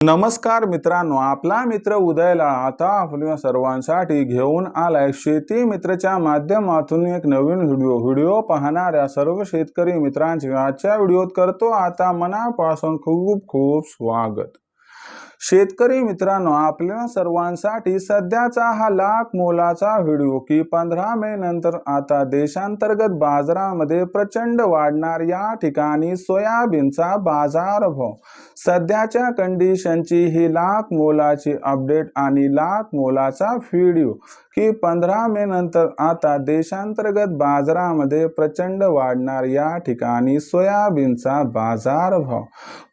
नमस्कार मित्रांनो आपला मित्र उदयला आता आपल्या सर्वांसाठी घेऊन आलाय शेती मित्रच्या माध्यमातून एक नवीन व्हिडिओ. व्हिडिओ पाहणाऱ्या सर्व शेतकरी मित्रांचे आजच्या व्हिडिओत करतो. आता मनापासून खूप खूप स्वागत. शेतकरी मित्रांनो आपल्या सर्वांसाठी सध्याचा हा लाख मोलाचा व्हिडिओ की पंधरा मे नंतर आता देशांतर्गत बाजारामध्ये प्रचंड वाढणार या ठिकाणी सोयाबीनचा बाजारभाव. सध्याच्या कंडिशनची ही लाख मोलाची अपडेट आणि लाख मोलाचा व्हिडिओ की पंधरा मे नंतर आता देशांतर्गत बाजारामध्ये प्रचंड वाढणार या ठिकाणी सोयाबीनचा बाजारभाव.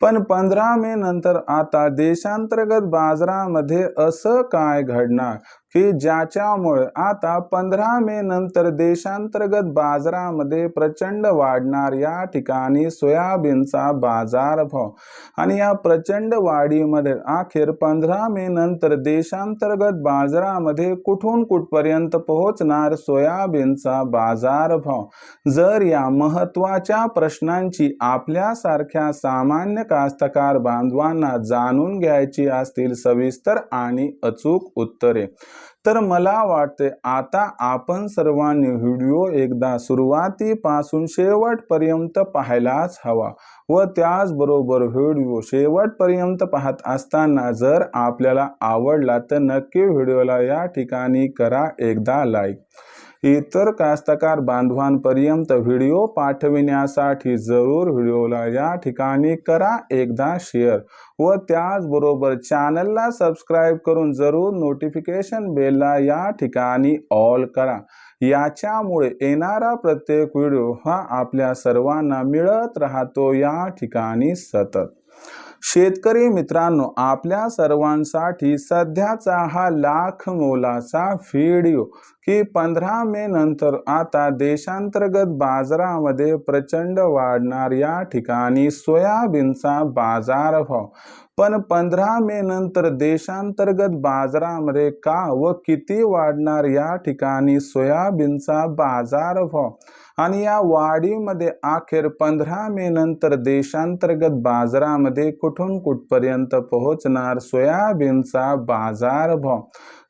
पण पंधरा मे नंतर आता देशांतर्गत बाजारामध्ये असं काय घडणार? की ज्याच्यामुळे आता पंधरा मे नंतर देशांतर्गत बाजारामध्ये प्रचंड वाढणार या ठिकाणी सोयाबीनचा बाजारभाव आणि या प्रचंड वाढीमध्ये अखेर पंधरा मे नंतर देशांतर्गत बाजारामध्ये कुठून कुठपर्यंत पोहोचणार सोयाबीनचा बाजारभाव जर या महत्त्वाच्या प्रश्नांची आपल्यासारख्या सामान्य कास्तकार बांधवांना जाणून घ्यायची असतील सविस्तर आणि अचूक उत्तरे. तर मला वाटते आता आपण सर्वांनी व्हिडिओ एकदा सुरुवातीपासून शेवटपर्यंत पाहायलाच हवा व त्याचबरोबर व्हिडिओ शेवटपर्यंत पाहत असताना जर आपल्याला आवडला तर नक्की व्हिडिओला या ठिकाणी करा एकदा लाईक. इतर कास्तकार बांधवांपर्यंत व्हिडिओ पाठविण्यासाठी जरूर व्हिडिओला या ठिकाणी करा एकदा शेअर व त्याचबरोबर चॅनलला सबस्क्राईब करून जरूर नोटिफिकेशन बेलला या ठिकाणी ऑल करा. याच्यामुळे येणारा प्रत्येक व्हिडिओ हा आपल्या सर्वांना मिळत राहतो या ठिकाणी सतत. शेतकरी मित्रांनो आपल्या सर्वांसाठी सध्याचा हा लाख मोलाचा व्हिडिओ की पंधरा मे नंतर आता देशांतर्गत बाजारामध्ये प्रचंड वाढणार या ठिकाणी सोयाबीनचा बाजारभाव. पण पंधरा मे नंतर देशांतर्गत बाजारामध्ये का व किती वाढणार या ठिकाणी सोयाबीनचा बाजारभाव? आणि या वाढीमध्ये अखेर पंधरा मे नंतर देशांतर्गत बाजारामध्ये कुठून कुठपर्यंत पोहोचणार सोयाबीनचा बाजारभाव?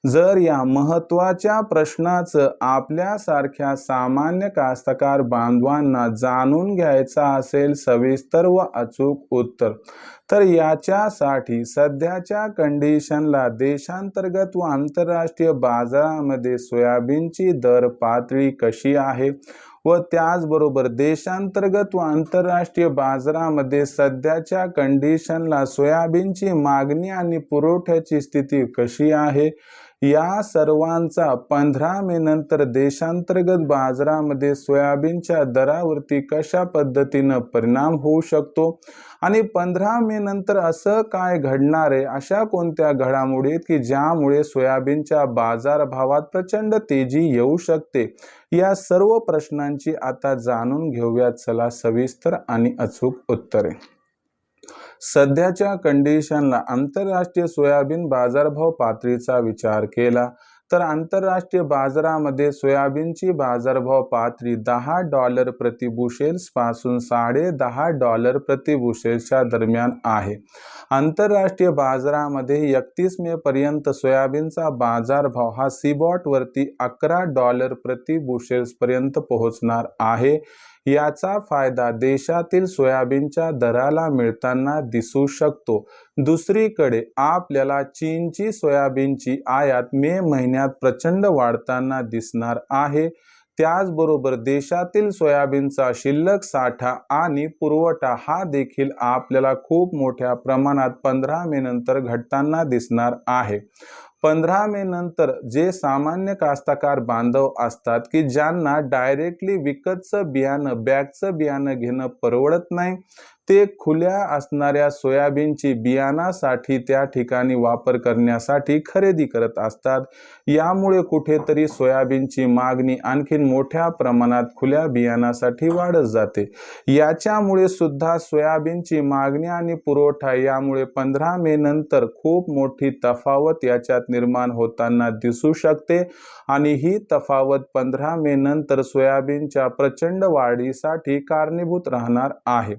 जर या महत्त्वाच्या प्रश्नाचं आपल्यासारख्या सामान्य कास्तकार बांधवांना जाणून घ्यायचा असेल सविस्तर व अचूक उत्तर तर याच्यासाठी सध्याच्या कंडिशनला देशांतर्गत व आंतरराष्ट्रीय बाजारामध्ये सोयाबीनची दर पातळी कशी आहे? व त्याचबरोबर देशांतर्गत व आंतरराष्ट्रीय बाजारामध्ये सध्याच्या कंडिशनला सोयाबीनची मागणी आणि पुरवठ्याची स्थिती कशी आहे? या सर्वांचा पंधरा मे नंतर देशांतर्गत बाजारामध्ये सोयाबीनच्या दरावरती कशा पद्धतीनं परिणाम होऊ शकतो? आणि पंधरा मे नंतर असं काय घडणार आहे? अशा कोणत्या घडामोडी की ज्यामुळे सोयाबीनच्या बाजारभावात प्रचंड तेजी येऊ शकते? या सर्व प्रश्नांची आता जाणून घेऊयात. चला सविस्तर आणि अचूक उत्तरे. सध्याच्या कंडिशनला आंतरराष्ट्रीय सोयाबीन बाजारभाव पातळीचा विचार केला तर आंतरराष्ट्रीय बाजारामध्ये सोयाबीनची बाजारभाव पातळी दहा डॉलर प्रति पासून साडे दहा डॉलर प्रति बुशेल्सच्या दरम्यान आहे. आंतरराष्ट्रीय बाजारामध्ये एकतीस मे पर्यंत सोयाबीनचा बाजारभाव हा सीबॉटवरती अकरा डॉलर प्रति बुशेल्स पर्यंत पोहोचणार आहे. याचा फायदा देशातील सोयाबीनच्या दराला मिळताना दिसू शकतो. दुसरीकडे आपल्याला चीनची सोयाबीनची आयात मे महिन्यात प्रचंड वाढताना दिसणार आहे. त्याचबरोबर देशातील सोयाबीनचा शिल्लक साठा आणि पुरवठा हा देखील आपल्याला खूप मोठ्या प्रमाणात पंधरा मे नंतर घटताना दिसणार आहे. पंधरा मे नंतर जे सामान्य कास्तकार बांधव असतात की ज्यांना डायरेक्टली विकतचं बियाणं बॅगचं बियाणं घेणं परवडत नाही ते खुल्या असणाऱ्या सोयाबीनची बियाणासाठी त्या ठिकाणी वापर करण्यासाठी खरेदी करत असतात. यामुळे कुठेतरी सोयाबीनची मागणी आणखीन मोठ्या प्रमाणात खुल्या बियाणासाठी वाढत जाते. याच्यामुळे सुद्धा सोयाबीनची मागणी आणि पुरवठा यामुळे पंधरा मे नंतर खूप मोठी तफावत याच्यात निर्माण होताना दिसू शकते आणि ही तफावत पंधरा मे नंतर सोयाबीनच्या प्रचंड वाढीसाठी कारणीभूत राहणार आहे.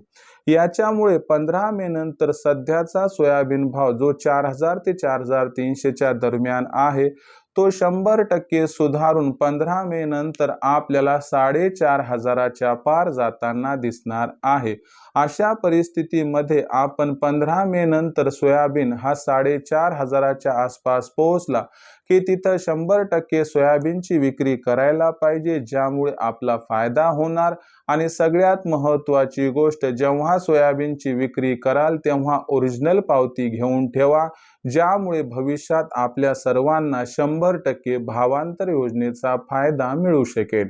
याच्यामुळे पंधरा मे नंतर सध्याचा सोयाबीन भाव जो चार हजार ते चार हजार तीनशेच्या दरम्यान आहे तो शंभर टक्के सुधारून पंधरा मे नंतर आपल्याला साडेचार हजाराच्या पार जाताना दिसणार आहे. अशा परिस्थितीमध्ये आपण पंधरा मे नंतर सोयाबीन हा साडेचार हजाराच्या आसपास पोहोचला की तिथं शंभर टक्के सोयाबीनची विक्री करायला पाहिजे ज्यामुळे आपला फायदा होणार. आणि सगळ्यात महत्त्वाची गोष्ट जेव्हा सोयाबीनची विक्री कराल तेव्हा ओरिजिनल पावती घेऊन ठेवा ज्यामुळे भविष्यात आपल्या सर्वांना शंभर टक्के भावांतर योजनेचा फायदा मिळू शकेल.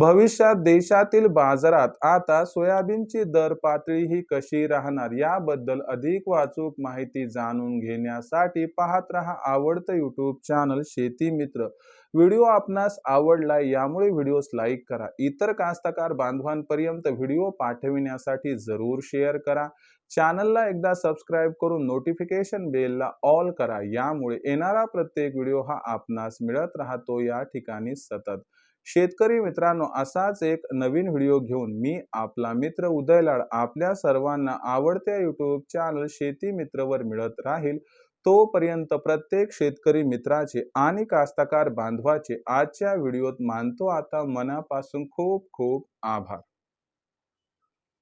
भविष्यात देशातील बाजारात आता सोयाबीनची दर पातळी ही कशी राहणार याबद्दल अधिक वाचूक माहिती जाणून घेण्यासाठी पाहत रहा आवडतं यूट्यूब चॅनल शेती मित्र. व्हिडिओ आपणास आवडला यामुळे व्हिडिओस लाईक करा. इतर कास्तकार बांधवांपर्यंत व्हिडिओ पाठविण्यासाठी जरूर शेअर करा. चॅनलला एकदा सबस्क्राईब करून नोटिफिकेशन बेलला ऑल करा. यामुळे येणारा प्रत्येक व्हिडिओ हा आपणास मिळत राहतो. या ठिकाणी सतत. शेतकरी मित्रांनो असाच एक नवीन व्हिडिओ घेऊन मी आपला मित्र उदयलाड आपल्या सर्वांना आवडत्या यूट्यूब चॅनल शेती मित्रवर मिळत राहील. तोपर्यंत प्रत्येक शेतकरी मित्राचे आणि कास्तकार बांधवाचे आजच्या व्हिडिओत मानतो आता मनापासून खूप खूप आभार.